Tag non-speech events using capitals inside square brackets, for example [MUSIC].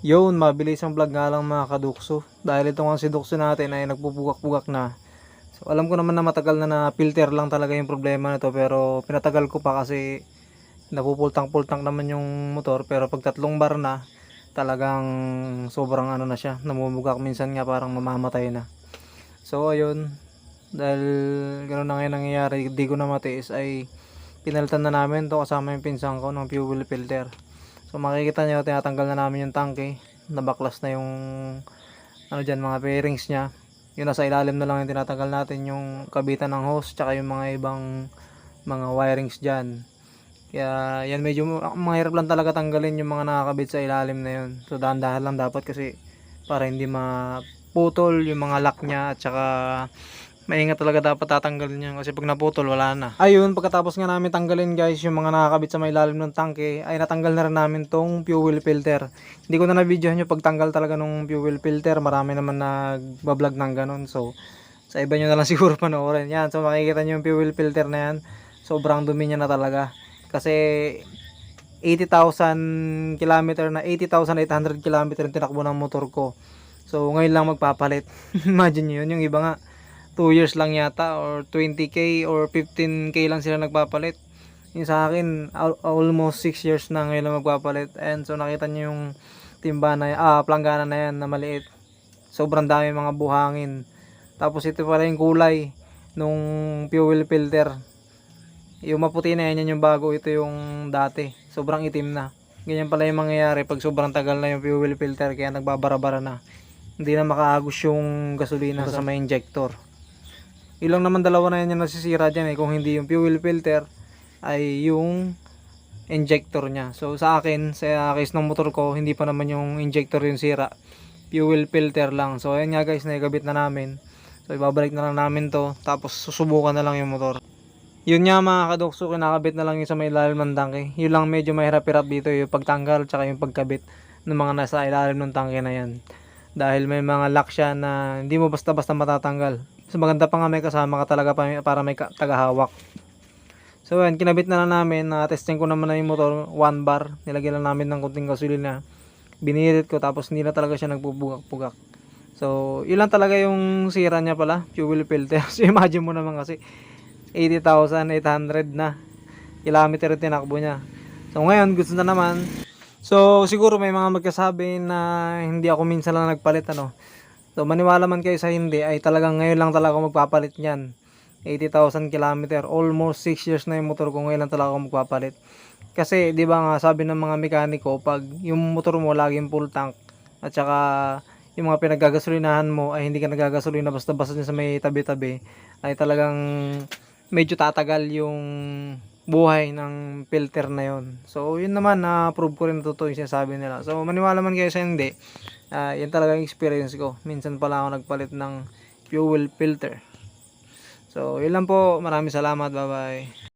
Yun, mabilis ang vlog nga lang mga kadukso. Dahil ito nga si Dukso natin ay nagpupugak-pugak na. So alam ko naman na matagal na na filter lang talaga yung problema nito pero pinatagal ko pa kasi napupultang-pultang naman yung motor pero pag tatlong bar na talagang sobrang ano na siya namumugak minsan nga parang mamamatay na. So ayun, dahil gano'n na ngayon nangyayari, di ko na matiis ay pinalitan na namin to kasama yung pinsan ko ng fuel filter. So makikita nyo, tinatanggal na namin yung tangke. Nabaklas na yung ano dyan, mga bearings niya. Yun nasa ilalim na lang yung tinatanggal natin yung kabitan ng hose tsaka yung mga ibang mga wirings dyan. Kaya yan medyo mahirap lang talaga tanggalin yung mga nakakabit sa ilalim na yun. So dahan-dahan lang dapat kasi para hindi maputol yung mga lock niya at saka maingat talaga dapat tatanggalin niya kasi pag naputol wala na. Ayun, pagkatapos nga namin tanggalin guys yung mga nakakabit sa may ilalim ng tangke ay natanggal na rin namin tong fuel filter. Hindi ko na na-videohan yung pagtanggal talaga ng fuel filter. Marami naman nagbablog ng ganun. So, sa iba nyo na lang [LAUGHS] siguro panoorin. Yan, so makikita nyo yung fuel filter na yan. Sobrang dumi niya na talaga. Kasi 80,000 kilometer na 80,800 kilometer yung tinakbo ng motor ko. So ngayon lang magpapalit. [LAUGHS] Imagine nyo yun, yung iba nga 2 years lang yata or 20k or 15k lang sila nagpapalit. Yung sa akin al- almost 6 years na ngayon lang magpapalit. And so nakita nyo yung timba na ah, planggana na yan na maliit. Sobrang dami mga buhangin. Tapos ito pala yung kulay nung fuel filter. Yung maputi na yan, yan yung bago. Ito yung dati. Sobrang itim na. Ganyan pala yung mangyayari pag sobrang tagal na yung fuel filter kaya nagbabara-bara na. Hindi na makaagos yung gasolina sa may injector. Ilang naman dalawa na yan yung nasisira dyan eh. Kung hindi yung fuel filter ay yung injector niya. So sa akin, sa case ng motor ko, hindi pa naman yung injector yung sira. Fuel filter lang. So ayan nga guys, naikabit na namin. So ibabalik na lang namin to. Tapos susubukan na lang yung motor. Yun nga mga kadokso, kinakabit na lang yung sa may ilalim ng tangke. Yun lang medyo mahirap-hirap dito yung pagtanggal tsaka yung pagkabit ng mga nasa ilalim ng tangke na yan. Dahil may mga lock siya na hindi mo basta-basta matatanggal. So maganda pa nga may kasama ka talaga pa- para may tagahawak. So yan, kinabit na lang namin. Na-testing ko naman na yung motor, 1 bar. Nilagyan lang namin ng kunting gasolina. Binirit ko tapos hindi na talaga siya nagpupugak-pugak. So, yun lang talaga yung sira niya pala, fuel filter. [LAUGHS] So, imagine mo naman kasi 80,800 na kilometer tinakbo niya. So, ngayon, gusto na naman. So, siguro may mga magkasabi na hindi ako minsan lang nagpalit, ano. So, maniwala man kayo sa hindi, ay talagang ngayon lang talaga ako magpapalit niyan. 80,000 kilometer, almost 6 years na yung motor ko, ngayon lang talaga ako magpapalit. Kasi, di ba nga, sabi ng mga mekaniko, pag yung motor mo laging full tank, at saka yung mga pinagagasolinahan mo ay hindi ka nagagasolina basta-basta dyan sa may tabi-tabi, ay talagang medyo tatagal yung buhay ng filter na yon. So, yun naman, na-prove ko rin na totoo yung sinasabi nila. So, maniwala man kayo sa hindi, ah yan talaga yung experience ko. Minsan pala ako nagpalit ng fuel filter. So, yun lang po. Maraming salamat. Bye-bye.